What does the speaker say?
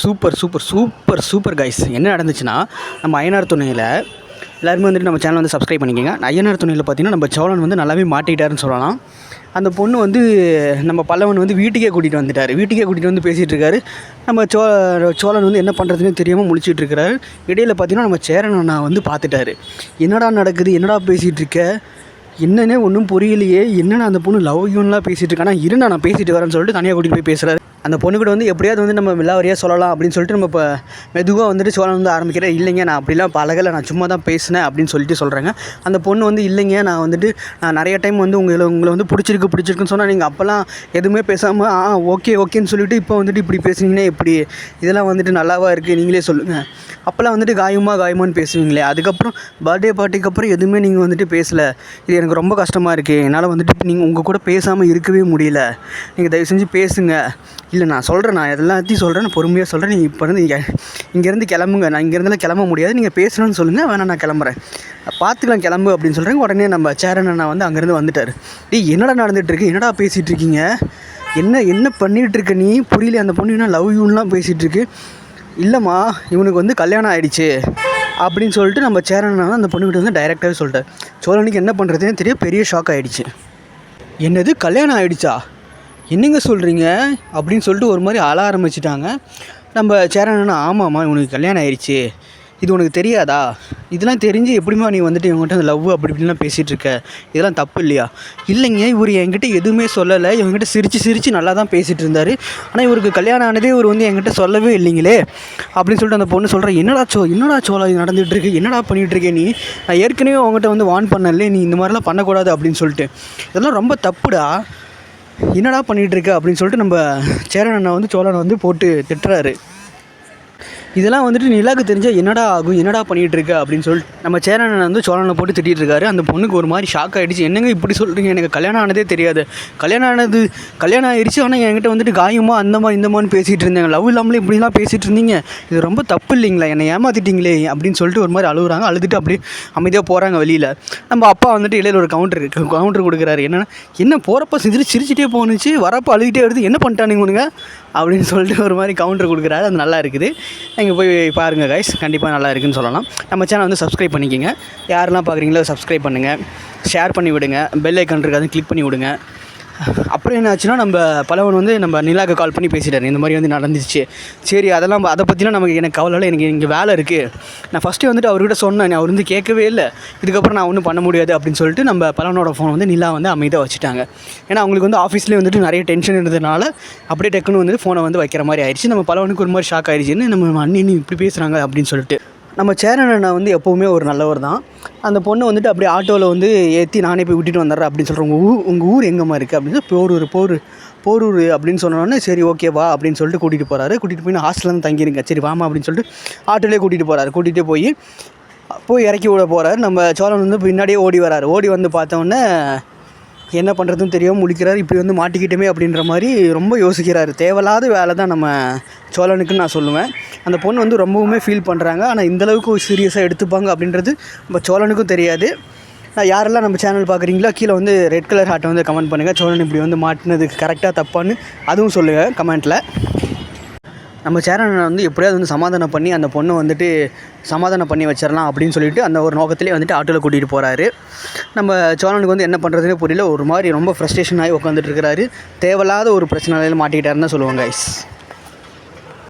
Super super super super guys என்ன நடந்துச்சுன்னா நம்ம அயனார் துணையில் எல்லாருமே வந்துட்டு நம்ம சேனல் வந்து சப்ஸ்கிரைப் பண்ணிக்கோங்க. அய்யனார் துணையில் பார்த்தீங்கன்னா நம்ம சோழன் வந்து நல்லாவே மாட்டிக்கிட்டாருன்னு சொல்லலாம். அந்த பொண்ணு வந்து நம்ம பல்லவன் வந்து வீட்டுக்கே கூட்டிகிட்டு வந்துட்டார். வீட்டுக்கே கூட்டிகிட்டு வந்து பேசிகிட்டு இருக்காரு. நம்ம சோ சோழன் வந்து என்ன பண்ணுறதுன்னு தெரியாமல் முழிச்சிட்டு இருக்காரு. இடையில் பார்த்தீங்கன்னா நம்ம சேரன் அண்ணா வந்து பார்த்துட்டாரு என்னடா நடக்குது? என்னடா பேசிகிட்டு இருக்க? என்னன்னே ஒன்றும் புரியலையே. என்னடா அந்த பொண்ணு லவ் யூன்லாம் பேசிகிட்டு இருக்கானா? இருந்தா நான் பேசிட்டு வரேன்னு சொல்லிட்டு தனியாக கூட்டிகிட்டு போய் பேசுகிறாரு அந்த பொண்ணுக்கிட்ட வந்து எப்படியாவது வந்து நம்ம விலாவரியாக சொல்லலாம் அப்படின்னு சொல்லிட்டு நம்ம இப்போ மெதுவாக வந்துட்டு சோழன் வந்து ஆரம்பிக்கிறேன். இல்லைங்க நான் அப்படிலாம் பழகலை. நான் சும்மா தான் பேசினேன் அப்படின்னு சொல்லிட்டு சொல்கிறேங்க அந்த பொண்ணு வந்து இல்லைங்க நான் வந்துட்டு நான் நிறைய டைம் வந்து உங்களை உங்களை வந்து பிடிச்சிருக்கு பிடிச்சிருக்குன்னு சொன்னால் நீங்கள் அப்போல்லாம் எதுவுமே பேசாமல் ஆ ஓகே ஓகேன்னு சொல்லிட்டு இப்போ வந்துட்டு இப்படி பேசுனீங்கன்னா எப்படி? இதெல்லாம் வந்துட்டு நல்லாவா இருக்குது நீங்களே சொல்லுங்கள் அப்போல்லாம் வந்துட்டு காயமா காயமான்னு பேசுவீங்களே. அதுக்கப்புறம் பர்த்டே பார்ட்டிக்கு அப்புறம் எதுவுமே நீங்கள் வந்துட்டு பேசலை. இது எனக்கு ரொம்ப கஷ்டமாக இருக்குது என்னால் வந்துட்டு நீங்கள் உங்கள் கூட பேசாமல் இருக்கவே முடியல. நீங்கள் தயவு செஞ்சு பேசுங்க. இல்லை நான் சொல்கிறேன் நான் எல்லாத்தையும் சொல்கிறேன் நான் பொறுமையாக சொல்கிறேன் நீங்கள் இப்போ இருந்து நீங்கள் இங்கேருந்து கிளம்புங்க. நான் இங்கேருந்துலாம் கிளம்ப முடியாது. நீங்கள் பேசணும்னு சொல்லுங்கள் வேணா நான் கிளம்புறேன். பார்த்துக்கலாம் கிளம்பு அப்படின்னு சொல்கிறேன் உடனே நம்ம சேரன் அண்ணா வந்து அங்கேருந்து வந்துட்டார். டேய் என்னடா நடந்துகிட்ருக்கு என்னடா பேசிகிட்டு இருக்கீங்க என்ன என்ன பண்ணிகிட்ருக்க நீ? புரியல அந்த பொண்ணு இன்னும் லவ் யூன்லாம் பேசிகிட்ருக்கு இல்லைம்மா இவனுக்கு வந்து கல்யாணம் ஆகிடுச்சு அப்படின்னு சொல்லிட்டு நம்ம சேரன் அண்ணா அந்த பொண்ணுக்கிட்ட வந்து டைரெக்டாகவே சொல்லிட்டேன் சோழனுக்கு என்ன பண்ணுறதுன்னு தெரிய பெரிய ஷாக் ஆகிடுச்சு என்னது கல்யாணம் ஆகிடுச்சா என்னங்க சொல்கிறீங்க அப்படின்னு சொல்லிட்டு ஒரு மாதிரி அழ ஆரம்பிச்சிட்டாங்க. நம்ம சேரண்ணா ஆமாம்மா உனக்கு கல்யாணம் ஆயிடுச்சு இது உனக்கு தெரியாதா? இதெல்லாம் தெரிஞ்சு எப்படிம்மா நீ வந்துட்டு இவங்ககிட்ட அந்த லவ் அப்படி இப்படிலாம் பேசிகிட்டு இருக்க? இதெல்லாம் தப்பு இல்லையா? இல்லைங்க இவர் என்கிட்ட எதுவுமே சொல்லலை. இவங்ககிட்ட சிரித்து சிரித்து நல்லா தான் பேசிகிட்டு இருந்தார். ஆனால் இவருக்கு கல்யாணம் ஆனதே இவர் வந்து என்கிட்ட சொல்லவே இல்லைங்களே? அப்படின்னு சொல்லிட்டு அந்த பொண்ணு சொல்கிறேன் என்னடா சோ என்னடா சோழா இது நடந்துகிட்ருக்கு என்னடா பண்ணிகிட்டு நீ? நான் ஏற்கனவே உங்ககிட்ட வந்து வார்ன் பண்ணல நீ இந்த மாதிரிலாம் பண்ணக்கூடாது அப்படின்னு சொல்லிட்டு. இதெல்லாம் ரொம்ப தப்புடா. என்னடா பண்ணிகிட்டு இருக்க அப்படின்னு சொல்லிட்டு நம்ம சேரன் அண்ணா வந்து சோழனை வந்து போட்டு திட்டுறாரு. இதெல்லாம் வந்துட்டு நிலாக்கு தெரிஞ்சால் என்னடா ஆகும் என்னடா பண்ணிகிட்டு இருக்க அப்படின்னு சொல்லிட்டு நம்ம சேரனை வந்து சோழனை போட்டு திட்டிகிட்டு இருக்காரு அந்த பொண்ணுக்கு ஒரு மாதிரி ஷாக் ஆகிடுச்சு என்னங்க இப்படி சொல்கிறீங்க எனக்கு கல்யாணம் ஆனதே தெரியாது. கல்யாணம் ஆனது கல்யாணம் ஆயிடுச்சு ஆனால் என்கிட்ட வந்துட்டு காயமா அந்தமா இந்தமான்னு பேசிகிட்டு இருந்தாங்க. லவ் இல்லாமலே இப்படிலாம் பேசிகிட்டு இருந்தீங்க. இது ரொம்ப தப்பு இல்லைங்களா? என்னை ஏமாத்திட்டீங்களே அப்படின்னு சொல்லிட்டு ஒரு மாதிரி அழுகுறாங்க. அழுதுட்டு அப்படியே அமைதியாக போகிறாங்க வெளியில். நம்ம அப்பா வந்துட்டு இடையில ஒரு கவுண்டர் கவுண்டர் கொடுக்குறாரு. என்னென்னா என்ன போகிறப்ப சிரிச்சு சிரிச்சிட்டே போணுச்சு. வரப்போ அழுகிட்டே வருது. என்ன பண்ணிட்டானுங்க அப்படின்னு சொல்லிட்டு ஒரு மாதிரி கவுண்டர் கொடுக்குறாரு. அது நல்லா இருக்குது. நீங்கள் போய் பாருங்கள் கைஸ் கண்டிப்பாக நல்லா இருக்குன்னு சொல்லலாம். நம்ம சேனல் வந்து சப்ஸ்கிரைப் பண்ணிக்கோங்க. யாரெல்லாம் பார்க்குறீங்களோ சப்ஸ்கிரைப் பண்ணுங்கள் ஷேர் பண்ணி விடுங்க. பெல் ஐக்கன் இருக்காது கிளிக் பண்ணி விடுங்க. அப்புறம் என்ன ஆச்சுன்னா நம்ம பலவன் வந்து நம்ம நிலாக்கு கால் பண்ணி பேசிட்டார். இந்த மாதிரி வந்து நடந்துச்சு. சரி அதெல்லாம் அதை பற்றிலாம் நமக்கு எனக்கு கவலை இல்லை. எனக்கு இங்கே வேலை இருக்குது நான் ஃபஸ்ட்டு வந்துட்டு அவர்கிட்ட சொன்னேன். அவர் வந்து கேட்கவே இல்லை. இதுக்கப்புறம் நான் ஒன்றும் பண்ண முடியாது அப்படின்னு சொல்லிட்டு நம்ம பலவனோட ஃபோன் வந்து நிலா வந்து அமைதியாக வச்சுட்டாங்க. ஏன்னா அவங்களுக்கு வந்து ஆஃபீஸ்லேயே வந்துட்டு நிறைய டென்ஷன் இருந்ததுனால அப்படியே டக்குன்னு வந்துட்டு ஃபோனை வந்து வைக்கிற மாதிரி ஆயிடுச்சு. நம்ம பலவனுக்கு ஒரு மாதிரி ஷாக் ஆயிடுச்சுன்னு நம்ம அண்ணி இப்படி பேசுகிறாங்க அப்படின்னு சொல்லிட்டு. நம்ம சேரன் அண்ணா வந்து எப்போவுமே ஒரு நல்லவர் தான். அந்த பொண்ணை வந்துட்டு அப்படியே ஆட்டோவில் வந்து ஏற்றி நானே போய் விட்டுட்டு வந்துடுறேன் அப்படின்னு சொல்கிறேன் உங்கள் ஊர் உங்கள் ஊர் எங்கம்மா இருக்குது அப்படின்னு சொல்லி போரூர் போர் போரூர் அப்படின்னு சொன்னோடனே சரி ஓகே வா அப்படின்னு சொல்லிட்டு கூட்டிகிட்டு போகிறாரு கூட்டிகிட்டு போய் நான் ஹாஸ்டலில் வந்து தங்கிருங்க சரி வாமா அப்படின்னு சொல்லிட்டு ஆட்டோலேயே கூட்டிகிட்டு போகிறாரு கூட்டிகிட்டு போய் போய் இறக்கி விட போகிறாரு நம்ம சோழன் வந்து பின்னாடியே ஓடி வராரு. ஓடி வந்து பார்த்தோன்னே என்ன பண்ணுறதுன்னு தெரியாமல் முழிக்கிறார். இப்படி வந்து மாட்டிக்கிட்டோமே அப்படின்ற மாதிரி ரொம்ப யோசிக்கிறாரு. தேவையில்லாத வேலை தான் நம்ம சோழனுக்குன்னு நான் சொல்லுவேன். அந்த பொண்ணு வந்து ரொம்பவுமே ஃபீல் பண்ணுறாங்க ஆனால் இந்தளவுக்கு சீரியஸாக எடுத்துப்பாங்க அப்படின்றது நம்ம சோழனுக்கும் தெரியாது. நான் யாரெல்லாம் நம்ம சேனல் பார்க்குறீங்களோ கீழே வந்து ரெட் கலர் ஹார்ட்டை வந்து கமெண்ட் பண்ணுங்கள் சோழன் இப்படி வந்து மாட்டினதுக்கு கரெக்டாக தப்பான்னு அதுவும் சொல்லுங்கள் கமெண்ட்டில் நம்ம சேரனை வந்து எப்படியாவது வந்து சமாதானம் பண்ணி அந்த பொண்ணை வந்துட்டு சமாதானம் பண்ணி வச்சிடலாம் அப்படின்னு சொல்லிட்டு அந்த ஒரு நோக்கத்திலே வந்துட்டு ஆட்டோவில் கூட்டிகிட்டு போகிறாரு நம்ம சோழனுக்கு வந்து என்ன பண்ணுறதுனே புரியல. ஒரு மாதிரி ரொம்ப ஃப்ரஸ்ட்ரேஷன் ஆகி உட்காந்துட்டு இருக்கிறாரு. தேவையில்லாத ஒரு பிரச்சனையில் மாட்டிக்கிட்டாருன்னு தான் சொல்லுவாங்க கைஸ்